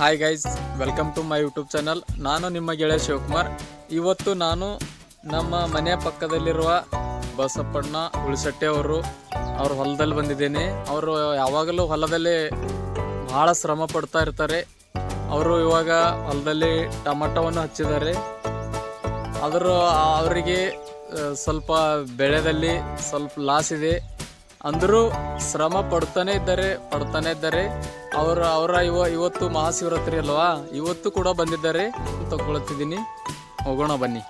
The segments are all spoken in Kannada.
Hi guys welcome to my YouTube channel ನಾನು ನಿಮ್ಮ ಗೆಳೆಯ ಶಿವಕುಮಾರ್. ಇವತ್ತು ನಾನು ನಮ್ಮ ಮನೆಯ ಪಕ್ಕದಲ್ಲಿರುವ ಬಸಪ್ಪಣ್ಣ ಉಳಿಸಟ್ಟೆ ಅವರು ಅವ್ರ ಹೊಲದಲ್ಲಿ ಬಂದಿದ್ದೇನೆ. ಅವರು ಯಾವಾಗಲೂ ಹೊಲದಲ್ಲಿ ಬಹಳ ಶ್ರಮ ಪಡ್ತಾ ಇರ್ತಾರೆ. ಅವರು ಇವಾಗ ಹೊಲದಲ್ಲಿ ಟೊಮಟೊವನ್ನು ಹಚ್ಚಿದ್ದಾರೆ. ಆದರೂ ಅವರಿಗೆ ಸ್ವಲ್ಪ ಬೆಳೆದಲ್ಲಿ ಸ್ವಲ್ಪ ಲಾಸ್ ಇದೆ. ಅಂದರೂ ಶ್ರಮ ಪಡ್ತಾನೆ ಇದ್ದಾರೆ ಪಡ್ತಾನೆ ಇದ್ದಾರೆ. ಅವರ ಅವರ ಇವ, ಇವತ್ತು ಮಹಾಶಿವರಾತ್ರಿ ಅಲ್ವಾ? ಇವತ್ತು ಕೂಡ ಬಂದಿದ್ದಾರೆ. ತಗೊಳ್ತಿದ್ದೀನಿ. ಹೋಗೋಣ ಬನ್ನಿ.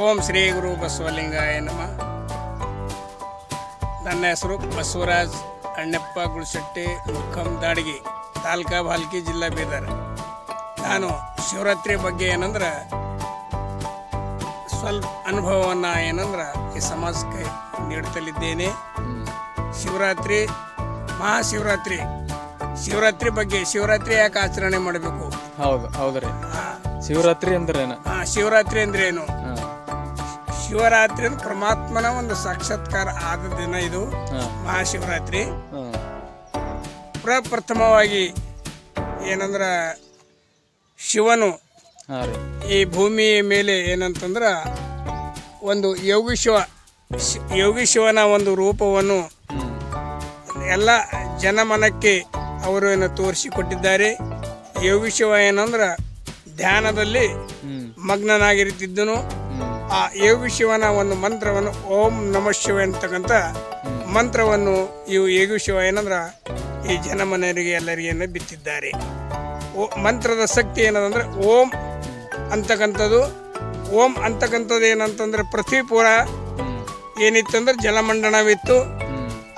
ಓಂ ಶ್ರೀ ಗುರು ಬಸವಲಿಂಗಾಯ ನಮ. ನನ್ನ ಹೆಸರು ಬಸವರಾಜ್ ಅಣ್ಣಪ್ಪ ಗುಳಶೆಟ್ಟಿ ಮುಖಂ ದಾಡಗಿ ತಾಲೂಕಾ ಬಾಲ್ಕಿ ಜಿಲ್ಲಾ ಬೀದರ್. ನಾನು ಶಿವರಾತ್ರಿ ಬಗ್ಗೆ ಏನಂದ್ರೆ ಸ್ವಲ್ಪ ಅನುಭವವನ್ನು ಏನಂದ್ರೆ ಈ ಸಮಾಜಕ್ಕೆ ನೀಡುತ್ತಲಿದ್ದೇನೆ. ಶಿವರಾತ್ರಿ ಮಹಾಶಿವರಾತ್ರಿ ಶಿವರಾತ್ರಿ ಬಗ್ಗೆ ಶಿವರಾತ್ರಿ ಯಾಕೆ ಆಚರಣೆ ಮಾಡಬೇಕು? ಹೌದು ಹೌದ್ರಿ. ಶಿವರಾತ್ರಿ ಅಂದ್ರೇನು? ಆ, ಶಿವರಾತ್ರಿ ಅಂದ್ರೆ ಏನು ಹಾಂ ಶಿವರಾತ್ರಿ ಅಂದ್ರೆ ಪರಮಾತ್ಮನ ಒಂದು ಸಾಕ್ಷಾತ್ಕಾರ ಆದ ದಿನ ಇದು. ಮಹಾಶಿವರಾತ್ರಿ. ಪ್ರಪ್ರಥಮವಾಗಿ ಏನಂದ್ರ ಶಿವನು ಈ ಭೂಮಿಯ ಮೇಲೆ ಏನಂತಂದ್ರ ಒಂದು ಯೋಗಿ ಶಿವ ಯೋಗಿ ಶಿವನ ಒಂದು ರೂಪವನ್ನು ಎಲ್ಲ ಜನಮನಕ್ಕೆ ಅವರು ಏನು ತೋರಿಸಿಕೊಟ್ಟಿದ್ದಾರೆ. ಯೋಗಿ ಶಿವ ಏನಂದ್ರ ಧ್ಯಾನದಲ್ಲಿ ಮಗ್ನನಾಗಿರುತ್ತಿದ್ದನು. ಆ ಯೋಗಿ ಶಿವನ ಒಂದು ಮಂತ್ರವನ್ನು ಓಂ ನಮ ಶಿವ ಅಂತಕ್ಕಂಥ ಮಂತ್ರವನ್ನು ಇವು ಯೋಗಿ ಶಿವ ಏನಂದ್ರೆ ಈ ಜನಮನೆಯರಿಗೆ ಎಲ್ಲರಿಗೇನು ಬಿತ್ತಿದ್ದಾರೆ. ಓ ಮಂತ್ರದ ಶಕ್ತಿ ಏನದಂದ್ರೆ ಓಂ ಅಂತಕ್ಕಂಥದ್ದು. ಓಂ ಅಂತಕ್ಕಂಥದ್ದು ಏನಂತಂದ್ರೆ ಪೃಥ್ವಿ ಪೂರ ಏನಿತ್ತು ಏನಿತ್ತಂದ್ರೆ ಜಲಮಂಡನವಿತ್ತು.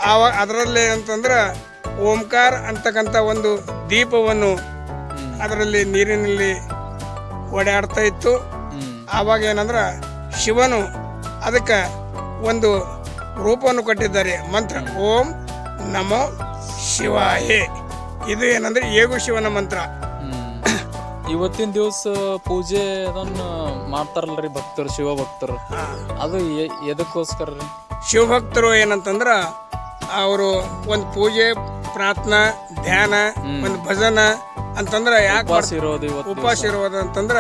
ಆವ ಅದರಲ್ಲಿ ಏನಂತಂದ್ರೆ ಓಂಕಾರ ಅಂತಕ್ಕಂಥ ಒಂದು ದೀಪವನ್ನು ಅದರಲ್ಲಿ ನೀರಿನಲ್ಲಿ ಓಡಾಡ್ತಾ ಇತ್ತು. ಆವಾಗ ಏನಂದ್ರೆ ಶಿವನು ಅದಕ್ಕೆ ಒಂದು ರೂಪವನ್ನು ಕೊಟ್ಟಿದ್ದಾರೆ. ಮಂತ್ರ ಓಂ ನಮೋ ಶಿವಾಯೇ. ಇದು ಏನಂದ್ರೆ ಏಗು ಶಿವನ ಮಂತ್ರ. ಇವತ್ತಿನ ದಿವಸ ಪೂಜೆ ಅದನ್ನು ಮಾಡ್ತಾರಲ್ರಿ ಭಕ್ತರು ಶಿವ ಭಕ್ತರು. ಅದು ಎದಕ್ಕೋಸ್ಕರ ರೀ? ಶಿವಭಕ್ತರು ಏನಂತಂದ್ರೆ ಅವರು ಒಂದು ಪೂಜೆ ಪ್ರಾರ್ಥನಾ ಧ್ಯಾನ ಒಂದು ಭಜನ ಅಂತಂದ್ರೆ ಯಾಕೆ ಉಪವಾಸ ಇರೋದು ಇವತ್ತು ಉಪವಾಸ ಇರೋದು ಅಂತಂದ್ರ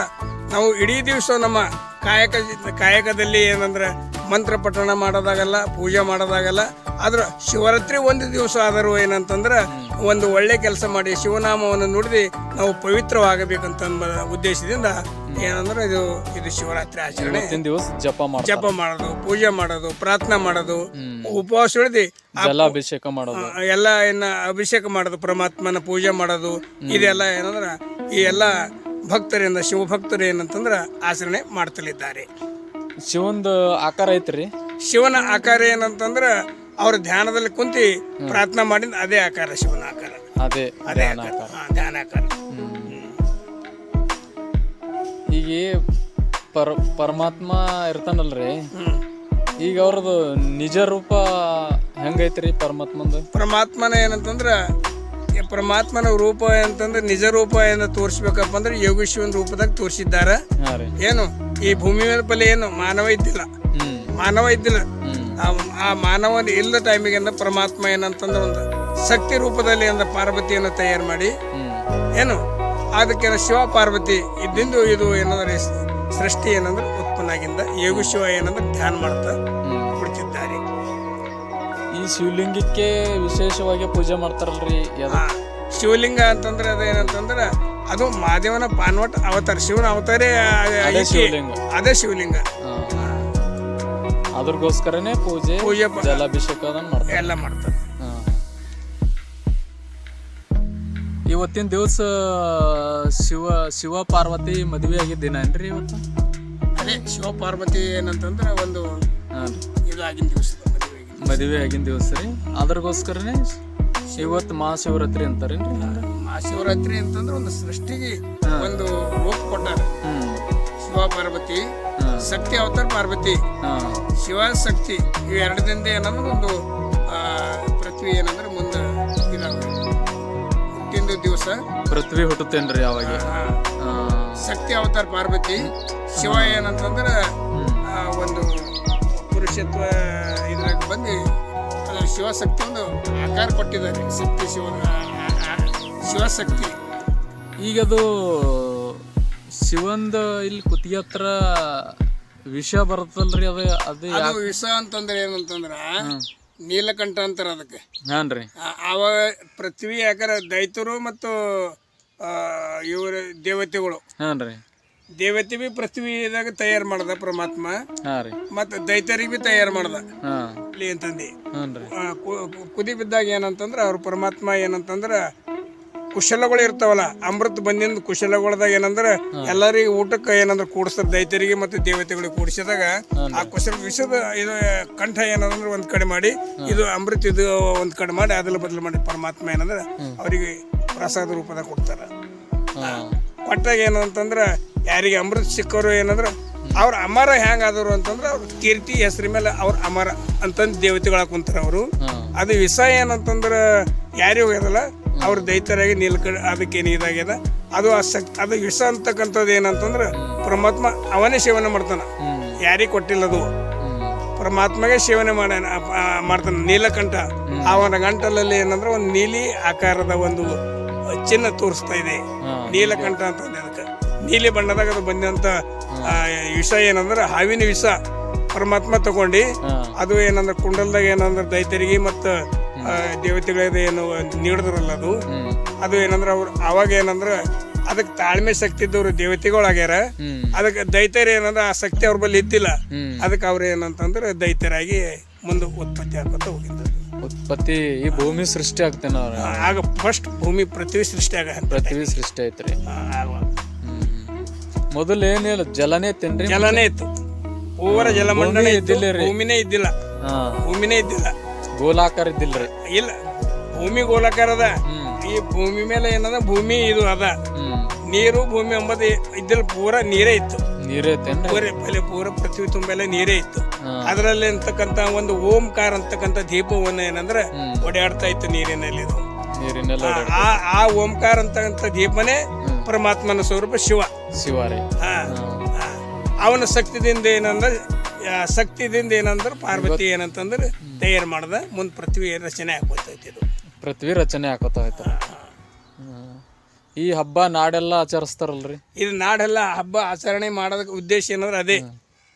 ನಾವು ಇಡೀ ದಿವಸ ನಮ್ಮ ಕಾಯಕ ಕಾಯಕದಲ್ಲಿ ಏನಂದ್ರೆ ಮಂತ್ರ ಪಠಣ ಮಾಡೋದಾಗಲ್ಲ ಪೂಜೆ ಮಾಡೋದಾಗಲ್ಲ ಆದ್ರೆ ಶಿವರಾತ್ರಿ ಒಂದು ದಿವಸ ಆದರೂ ಏನಂತಂದ್ರೆ ಒಂದು ಒಳ್ಳೆ ಕೆಲಸ ಮಾಡಿ ಶಿವನಾಮವನ್ನು ನುಡಿದು ನಾವು ಪವಿತ್ರವಾಗಬೇಕಂತ ಉದ್ದೇಶದಿಂದ ಏನಂದ್ರೆ ಇದು ಇದು ಶಿವರಾತ್ರಿ ಆಚರಣೆ. ದಿವಸ ಜಪ ಜಪ ಮಾಡೋದು ಪೂಜೆ ಮಾಡೋದು ಪ್ರಾರ್ಥನೆ ಮಾಡೋದು ಉಪವಾಸ ಹಿಡಿದು ಅಭಿಷೇಕ ಮಾಡೋದು. ಎಲ್ಲ ಏನ ಅಭಿಷೇಕ ಮಾಡೋದು ಪರಮಾತ್ಮನ ಪೂಜೆ ಮಾಡೋದು ಇದೆಲ್ಲ ಏನಂದ್ರ ಈ ಎಲ್ಲ ಭಕ್ತರಿಂದ ಶಿವಭಕ್ತರು ಏನಂತಂದ್ರೆ ಆಚರಣೆ ಮಾಡ್ತಲಿದ್ದಾರೆ. ಶಿವಂದು ಆಕಾರ ಐತ್ರಿ? ಶಿವನ ಆಕಾರ ಏನಂತಂದ್ರೆ ಅವ್ರ ಧ್ಯಾನದಲ್ಲಿ ಕುಂತಿ ಪ್ರಾರ್ಥನಾ ಮಾಡಿದ ಅದೇ ಆಕಾರ ಶಿವನ ಆಕಾರ. ಅದೇ ಅದೇ ಧ್ಯಾನ ಆಕಾರ. ಆಕಾರ. ಹಾ, ಧ್ಯಾನ ಆಕಾರ. ಹ್ಮ್. ಈಗ ಪರ ಪರಮಾತ್ಮ ಇರ್ತಾನಲ್ರಿ? ಹ್ಮ್. ಈಗ ಅವ್ರದ್ದು ನಿಜ ರೂಪ ಹೆಂಗೈತ್ರಿ ಪರಮಾತ್ಮಂದು? ಪರಮಾತ್ಮನ ಏನಂತಂದ್ರೆ ಪರಮಾತ್ಮನ ರೂಪ ಅಂತಂದ್ರೆ ನಿಜ ರೂಪ ಏನ ತೋರಿಸ್ಬೇಕಪ್ಪ ಅಂದ್ರೆ ಯೋಗೇಶ್ವರನ ರೂಪದಾಗ ತೋರಿಸಿದ್ದಾರ. ಏನು? ಈ ಭೂಮಿ ಮೇಲೆ ಬಲಿ ಏನು? ಮಾನವ ಇದ್ದಿಲ್ಲ. ಮಾನವ ಇದ್ದಿಲ್ಲ. ಆ- ಮಾನವ ಇಲ್ಲದ ಟೈಮಿಗೆ ಅಂದ್ರೆ ಪರಮಾತ್ಮ ಏನಂತಂದ್ರೆ ಒಂದು ಶಕ್ತಿ ರೂಪದಲ್ಲಿ ಅಂದ್ರೆ ಪಾರ್ವತಿಯನ್ನು ತಯಾರು ಮಾಡಿ. ಏನು? ಅದಕ್ಕೆ ಶಿವ ಪಾರ್ವತಿ ಇದ್ದಿಂದು ಇದು ಏನಂದ್ರೆ ಸೃಷ್ಟಿ ಏನಂದ್ರೆ ಉತ್ಪನ್ನ ಆಗಿಂದ ಯೋಗ ಶಿವ ಏನಂದ್ರೆ ಧ್ಯಾನ ಮಾಡ್ತಾ ಈ ಶಿವಲಿಂಗಕ್ಕೆ ವಿಶೇಷವಾಗಿ ಪೂಜೆ ಮಾಡ್ತಾರಲ್ರಿ ಶಿವಲಿಂಗ ಅಂತಂದ್ರೆ ಅದೇನಂತಂದ್ರೆ ಅದು ಮಹಾದೇವನ ಪಾನ್ವಟ್ ಅವತಾರ ಶಿವನ ಅವತಾರೇ ಆ- ಅದೇ. ಶಿವಲಿಂಗ. ಅದೇ ಶಿವಲಿಂಗ. ಹಾ. ಅದ್ರಗೋಸ್ಕರನೇ ಪೂಜೆ ಪೂಜೆ ಪ- ಜಲಾಭಿಷೇಕ ಅದನ್ನ ಮಾಡ್ತಾರೆ. ಎಲ್ಲ ಮಾಡ್ತಾರೆ. ಹಾ. ಇವತ್ತಿನ ದಿವಸ ಶಿವ ಶಿವ ಪಾರ್ವತಿ ಮದುವೆ ಆಗಿದ್ದ ದಿನ ಏನ್ರಿ ಇವತ್ತು? ಅದೇ ಶಿವ ಪಾರ್ವತಿ ಏನಂತಂದ್ರೆ ಒಂದು ಹಾಂ ದಿವಸ ಮದುವೆ ಆಗಿನ ದಿವಸ ರೀ. ಅದ್ರಗೋಸ್ಕರನೇ ಇವತ್ತು ಮಹಾಶಿವರಾತ್ರಿ ಅಂತಾರೆ ಮಹಾಶಿವರಾತ್ರಿ ಅಂತಂದ್ರೆ ಒಂದು ಸೃಷ್ಟಿಗೆ ಒಂದು ರೂಪ ಕೊಟ್ಟಾರ. ಶಿವ ಪಾರ್ವತಿ. ಶಕ್ತಿ ಅವತಾರ ಪಾರ್ವತಿ. ಶಿವ ಶಕ್ತಿ ಇವು ಎರಡದಿಂದ ಏನಂದ್ರೆ ಒಂದು ಪೃಥ್ವಿ ಏನಂದ್ರೆ ಮುಂದೆ ಹುಟ್ಟಿದ ದಿವಸ. ಪೃಥ್ವಿ ಹುಟ್ಟುತ್ತೇನ್ರಿ ಅವಾಗ ಶಕ್ತಿ ಅವತಾರ ಪಾರ್ವತಿ. ಶಿವ ಏನಂತಂದ್ರೆ ಒಂದು ಪುರುಷತ್ವ ಇದ್ರಾಗ ಬಂದು ಶಿವಶಕ್ತಿ ಒಂದು ಆಕಾರ ಕೊಟ್ಟಿದ್ದಾರೆ ಶಕ್ತಿ ಶಿವ ಆ- ಆ- ಶಿವಶಕ್ತಿ. ಈಗದು ಶಿವಂದ ಇಲ್ಲಿ ಕುತ್ತಿಗೆ ಹತ್ರ ವಿಷ ಬರುತ್ತಲ್ರಿ ಅದು ಅದು ವಿಷ ಅಂತಂದ್ರೆ ಏನಂತಂದ್ರ ನೀಲಕಂಠ ಅಂತಾರ ಅದಕ್ಕೆ. ಹಾನ್ರಿ ಅವ ಅವಾಗ ಪೃಥ್ವಿ ಯಾಕಂದ್ರೆ ದೈತರು ಮತ್ತು ಇವರು ದೇವತೆಗಳು. ಹಾನ್ರಿ ದೇವತೆ ಬಿ ಪೃಥ್ವಿದಾಗ ತಯಾರು ಮಾಡ್ದ ಪರಮಾತ್ಮ. ಮತ್ತ ದೈತರಿಗೆ ಬಿ ತಯಾರು ಮಾಡ್ದ. ಇಲ್ಲಿ ಅಂತಂದು. ಕುದಿ ಬಿದ್ದಾಗ ಏನಂತಂದ್ರೆ ಅವ್ರ ಪರಮಾತ್ಮ ಏನಂತಂದ್ರೆ ಕುಶಲಗಳು ಇರ್ತಾವಲ್ಲ ಅಮೃತ ಬಂದಿಂದ ಕುಶಲಗಳದಾಗ ಏನಂದ್ರೆ ಎಲ್ಲರಿಗೂ ಊಟಕ್ಕೆ ಏನಂದ್ರ ಕೂಡಿಸ್ತಾರೆ ದೈತ್ಯರಿಗೆ ಮತ್ತೆ ದೇವತೆಗಳಿಗೆ ಕೂಡಿಸಿದಾಗ ಆ ಕುಶಲ ವಿಷದ ಇದು ಕಂಠ ಏನಂದ್ರ ಒಂದ್ ಕಡೆ ಮಾಡಿ ಇದು ಅಮೃತ ಇದು ಒಂದ್ ಕಡೆ ಮಾಡಿ ಅದ್ರ ಬದಲು ಮಾಡಿ ಪರಮಾತ್ಮ ಏನಂದ್ರೆ ಅವರಿಗೆ ಪ್ರಸಾದ ರೂಪದಾಗ ಕೊಡ್ತಾರ. ಕೊಟ್ಟಾಗ ಏನಂತಂದ್ರೆ ಯಾರಿಗೆ ಅಮೃತ ಸಿಕ್ಕವರು ಏನಂದ್ರೆ ಅವ್ರ ಅಮರ ಹೆಂಗ್ ಆದವರು ಅಂತಂದ್ರೆ ಅವ್ರ ಕೀರ್ತಿ ಹೆಸರಿ ಮೇಲೆ ಅವ್ರ ಅಮರ ಅಂತಂದು ದೇವತೆಗಳ ಕುಂತಾರ ಅವರು. ಅದು ವಿಷ ಏನಂತಂದ್ರೆ ಯಾರಿಗೂ ಹೋಗ್ಯದಲ್ಲ ಅವ್ರ ದೈತರಾಗಿ ನಿಲ್ಕ ಅದಕ್ಕೆ ಇದಾಗ್ಯದ? ಅದು ಆಸಕ್ತಿ ಅದು ವಿಷ ಅಂತಕ್ಕಂಥದ್ದು ಏನಂತಂದ್ರೆ ಪರಮಾತ್ಮ ಅವನೇ ಸೇವನೆ ಮಾಡ್ತಾನ. ಯಾರಿಗೆ ಕೊಟ್ಟಿಲ್ಲ ಅದು. ಪರಮಾತ್ಮಗೆ ಸೇವನೆ ಮಾಡ ಮಾಡ್ತಾನೆ. ನೀಲಕಂಠ. ಅವನ ಗಂಟಲಲ್ಲಿ ಏನಂದ್ರೆ ಒಂದು ನೀಲಿ ಆಕಾರದ ಒಂದು ಚಿನ್ನ ತೋರಿಸ್ತಾ ಇದೆ. ನೀಲಕಂಠ ಅಂತಂದ್ರೆ ನೀಲಿ ಬಣ್ಣದಾಗ ಅದು ಬಂದಂತ ವಿಷ ಏನಂದ್ರೆ ಹಾವಿನ ವಿಷ ಪರಮಾತ್ಮ ತಗೊಂಡು ಅದು ಏನಂದ್ರೆ ಕುಂಡಲ್ದಾಗ ಏನಂದ್ರೆ ದೈತರಿಗೆ ಮತ್ತು ದೇವತೆಗಳಿಗೆ ಏನು ನೀಡಿದ್ರಲ್ಲ ಅದು ಅದು ಏನಂದ್ರೆ ಅವ್ರು ಅವಾಗ ಏನಂದ್ರೆ ಅದಕ್ಕೆ ತಾಳ್ಮೆ ಶಕ್ತಿ ಇದ್ದವ್ರು ದೇವತೆಗಳಾಗ್ಯಾರ ಅದಕ್ಕೆ ದೈತ್ಯರು ಏನಂದ್ರೆ ಆ ಶಕ್ತಿ ಅವ್ರ ಬಳಿ ಇದ್ದಿಲ್ಲ. ಅದಕ್ಕೆ ಅವ್ರು ಏನಂತಂದ್ರೆ ದೈತ್ಯರಾಗಿ ಮುಂದೆ ಉತ್ಪತ್ತಿ ಆಗ್ತಾ ಹೋಗಿದ್ದಾರೆ ಉತ್ಪತ್ತಿ ಈ ಭೂಮಿ ಸೃಷ್ಟಿ ಆಗ್ತೇನೆ ಆಗ ಫಸ್ಟ್ ಭೂಮಿ ಪೃಥ್ವಿ ಸೃಷ್ಟಿ ಆಗ ಪೃಥ್ವಿ ಸೃಷ್ಟಿ ಐತ್ರಿ. ಮೊದಲು ಏನಿಲ್ಲ ಜಲನೇ ತಿನ್ರಿ ಜಲನೇ ಇತ್ತು. ಪೂರ ಜಲಮಂಡಲ ಇದ್ದಿಲ್ಲ ರೀ. ಭೂಮಿನೇ ಇದ್ದಿಲ್ಲ. ಭೂಮಿನೇ ಇದ್ದಿಲ್ಲ. ಗೋಲಾಕಾರ ಇದ್ದಿಲ್ರಿ ಇಲ್ಲ. ಭೂಮಿ ಗೋಲಾಕಾರ ಅದ. ಈ ಭೂಮಿ ಮೇಲೆ ಏನದ? ಭೂಮಿ ಇದು ಅದ. ನೀರು ಭೂಮಿ ಎಂಬುದು ಇದ್ದಿಲ್ಲ. ಪೂರ ನೀರೇ ಇತ್ತು. ನೀರೇ ಪೂರ ಪೂರ ಪೃಥ್ವಿ ತುಂಬೆಲ್ಲ ನೀರೇ ಇತ್ತು. ಅದರಲ್ಲಿ ಅಂತಕ್ಕಂತ ಒಂದು ಓಂಕಾರ ಅಂತಕ್ಕಂತ ದೀಪವನ್ನು ಏನಂದ್ರೆ. ಓಡಾಡ್ತಾ ಇತ್ತು ನೀರಿನಲ್ಲಿ ಇದು. ಆ ಓಂಕಾರ ಅಂತಕ್ಕಂತ ದೀಪನೇ ಪರಮಾತ್ಮನ ಸ್ವರೂಪ ಶಿವ. ಶಿವ ಆ. ಅವನ ಶಕ್ತಿದಿಂದ ಏನಂದ್ರೆ ಆ, ಶಕ್ತಿದಿಂದ ಏನಂದ್ರೆ ಪಾರ್ವತಿ ಏನಂತಂದ್ರೆ ತಯಾರು ಮಾಡ್ದ ಮುಂದ್ ಪೃಥ್ವಿ ರಚನೆ ಆಗೋತೈತಿ ಇದು. ಪೃಥ್ವಿ ರಚನೆ ಹಾಕೋತ ಐತ್ರಿ ಈ ಹಬ್ಬ ನಾಡೆಲ್ಲ ಆಚರಿಸ್ತಾರಲ್ರಿ? ಇದು ನಾಡೆಲ್ಲ ಹಬ್ಬ ಆಚರಣೆ ಮಾಡೋದಕ್ಕೆ ಉದ್ದೇಶ ಏನಂದ್ರೆ ಅದೇ.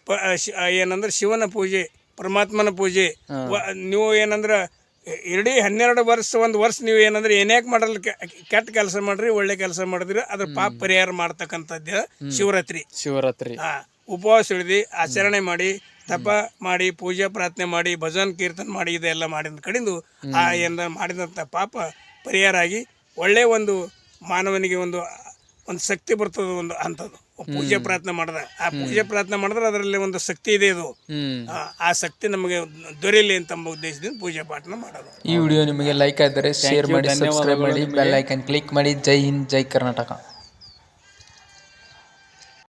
ಪ- ಶಿ- ಏನಂದ್ರೆ ಶಿವನ ಪೂಜೆ ಪರಮಾತ್ಮನ ಪೂಜೆ. ವ- ನೀವು ಏನಂದ್ರೆ ಇಡೀ ಹನ್ನೆರಡು ವರ್ಷ ಒಂದು ವರ್ಷ ನೀವು ಏನಂದ್ರೆ ಏನೇ ಮಾಡಲ್ ಕೆಟ್ಟ ಕೆಲಸ ಮಾಡ್ರಿ ಒಳ್ಳೆ ಕೆಲಸ ಮಾಡಿದ್ರಿ ಅದ್ರ ಪಾಪ ಪರಿಹಾರ ಮಾಡ್ತಕ್ಕಂಥದ್ದು ಶಿವರಾತ್ರಿ. ಶಿವರಾತ್ರಿ. ಆ, ಉಪವಾಸ ಹಿಡಿದು ಆಚರಣೆ ಮಾಡಿ ತಪ ಮಾಡಿ ಪೂಜಾ ಪ್ರಾರ್ಥನೆ ಮಾಡಿ ಭಜನ್ ಕೀರ್ತನೆ ಮಾಡಿ ಇದೆಲ್ಲ ಮಾಡಿದ ಕಡಿಂದು ಆ ಏನ ಮಾಡಿದಂಥ ಪಾಪ ಪರಿಹಾರ ಆಗಿ ಒಳ್ಳೆ ಒಂದು ಮಾನವನಿಗೆ ಒಂದು ಒಂದು ಶಕ್ತಿ ಬರ್ತದೆ ಒಂದು ಅಂಥದ್ದು. ಪೂಜೆ ಪ್ರಾರ್ಥನೆ ಮಾಡಿದ. ಆ ಪೂಜೆ ಪ್ರಾರ್ಥನೆ ಮಾಡಿದ್ರೆ ಅದರಲ್ಲಿ ಒಂದು ಶಕ್ತಿ ಇದೆ ಇದು. ಆ, ಆ ಶಕ್ತಿ ನಮಗೆ ದೊರೆಯಲಿ ಅಂತ ಎಂಬ ಉದ್ದೇಶದಿಂದ ಪೂಜೆ ಪಾಠನ ಮಾಡೋದು. ಈ ವಿಡಿಯೋ ನಿಮಗೆ ಲೈಕ್ ಆದರೆ ಶೇರ್ ಮಾಡಿ ಸಬ್ಸ್ಕ್ರೈಬ್ ಮಾಡಿ ಬೆಲ್ ಐಕನ್ ಕ್ಲಿಕ್ ಮಾಡಿ. ಜೈ ಹಿಂದ್ ಜೈ ಕರ್ನಾಟಕ.